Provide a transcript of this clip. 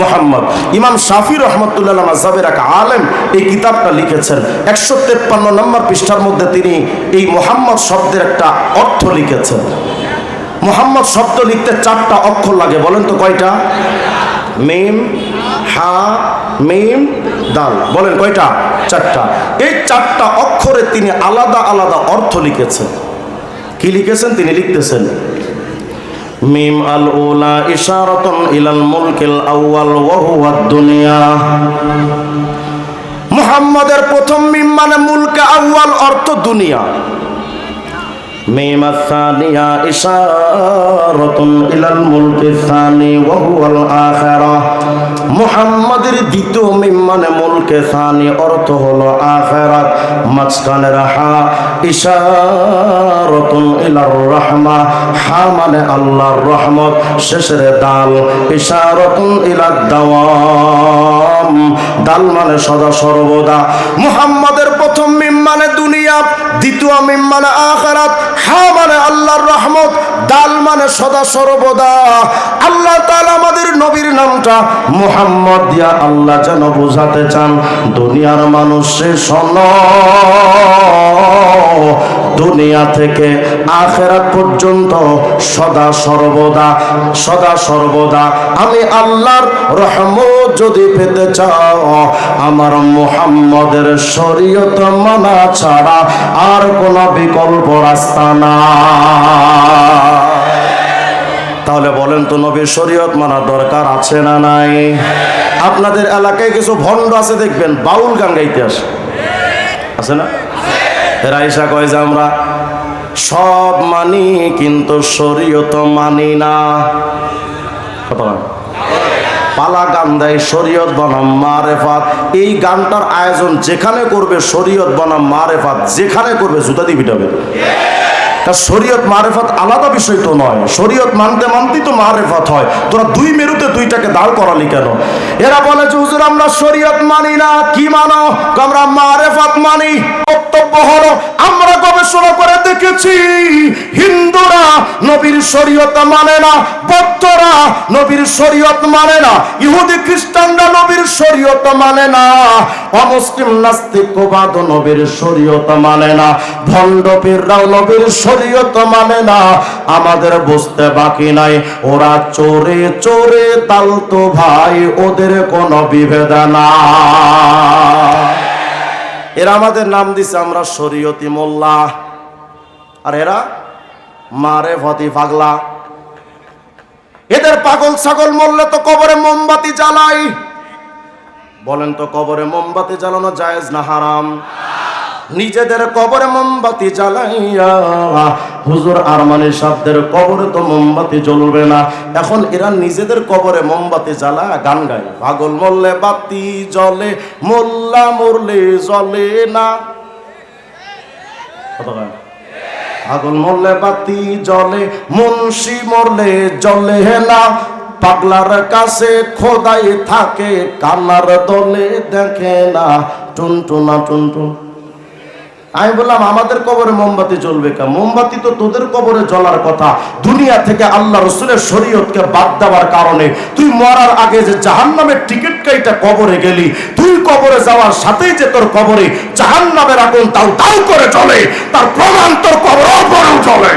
মোহাম্মদ। ইমাম শাফি রহমতুল্লাহ মাজাবের এক আলেম এই কিতাবটা লিখেছেন। একশো তেপ্পান্ন নম্বর পৃষ্ঠার মধ্যে তিনি এই মোহাম্মদ শব্দের একটা অর্থ লিখেছেন। মোহাম্মদ শব্দ লিখতে চারটা অক্ষর লাগে, বলেন তো কয়টা? মেম, হা, মেম, দাল, বলেন কয়টা? চারটা। এই চারটা অক্ষরে তিনি আলাদা আলাদা অর্থ লিখেছেন। কি লিখেছেন? তিনি লিখতেছেন মিম আল উলা ইশারাতুন ইলাল মুলকিল আউয়াল ওয়া হুয়া দুনিয়া। মুহাম্মাদের প্রথম মিম মানে মুলকে আউয়াল অর্থ দুনিয়া। ইলার রাহমা। হা মানে রহমত। শেষের দাল ইশারাতুন ইলাদ দাওয়াম। দাল মানে সদা সর্বদা। মুহাম্মাদের প্রথম দ্বিতীয় মিম মানে আখিরাত, হা মানে আল্লাহর রহমত, দাল মানে সদা সর্বদা। আল্লাহ তালা আমাদের নবীর নামটা মুহাম্মদ দিয়া আল্লাহ যেন বোঝাতে চান, দুনিয়ার মানুষে শোন, দুনিয়া থেকে আখেরাত পর্যন্ত সদা সর্বদা সদা সর্বদা। আমি আল্লাহর রহমত যদি পেতে চাও, আমার মুহাম্মদের শরীয়ত মানা ছাড়া আর কোন বিকল্প রাস্তা না তাহলে বলেন তো নবীর শরীয়ত মানা দরকার আছে না নাই? আপনাদের এলাকায় কিছু ভণ্ড আছে দেখবেন, বাউল গান গাইতে আসে। আছে না? রাইসা কয় যে আমরা সব মানি, কিন্তু শরীয়ত মানি না। পালা গান দেয়, শরীয়ত বনাম মারেফাত। এই গানটার আয়োজন যেখানে করবে, শরীয়ত বনাম মারেফাত। যেখানে করবে, জুতা দিয়ে পিটাবে। তা শরীয়ত মারেফাত আলাদা বিষয় তো নয়। শরীয়ত মানতে মানতেই তো মারেফাত হয়। তোরা দুই মেরুতে দুইটাকে দাঁড় করালি কেন? এরা বলে যে, হুজুর, আমরা শরীয়ত মানি না। কি মানো? আমরা মারেফাত মানি। বক্তব্য হলো, আমরা গবেষণা করে দেখেছি, হিন্দুরা নবীর শরীয়ত মানে না। নবীর শরীয়ত মানে না। ইহুদি খ্রিস্টানরা নবীর শরীয়ত মানে না। অমুসলিম নাস্তিকবাদ নবীর শরীয়ত মানে না। ভণ্ড পীররাও নবীর শরীয়ত মানে না। আমাদের বুঝতে বাকি নাই। ওরা চোরে চোরে তালতো ভাই, ওদের কোনো বিভেদ না। এরা আমাদের নাম দিছে, আমরা শরীয়তি মোল্লা। আর এরা মারে ভতি পাগলা। এদের পাগল ছাগল মরলে তো কবরে মোমবাতি জ্বালাই। বলেন তো কবরে মোমবাতি জ্বালানো জায়েজ না হারাম? নিজেদের কবরে মোমবাতি জ্বালাইয়া হুজুর আরমানি সাহেবদের কবরে তো মোমবাতি জ্বলবে না। এখন এরা নিজেদের কবরে মোমবাতি জ্বালা, গান গায়। পাগল মরলে বাতি জ্বলে, মোল্লা মরলে জ্বলে না। কত আগুন মরলে বাতি জলে মুন্সি মরলে জলে না পাগলার কাছে খোদাই থাকে, কানার দলে দেখে না। টুনটুনা, টুনটুন। আমি বললাম, আমাদের কবরে মোমবাতি জ্বলবে কে? মোমবাতি তো তোদের কবরে জ্বলার কথা। দুনিয়া থেকে আল্লাহ রসুলের শরীয়তকে বাদ দেওয়ার কারণে তুই মরার আগে যে জাহান নামের টিকিট কাইটা কবরে গেলি, তুই কবরে যাওয়ার সাথেই যে তোর কবরে জাহান নামের আগুন তাও তাও করে চলে তার প্রমাণ তোর কবর পরেও চলে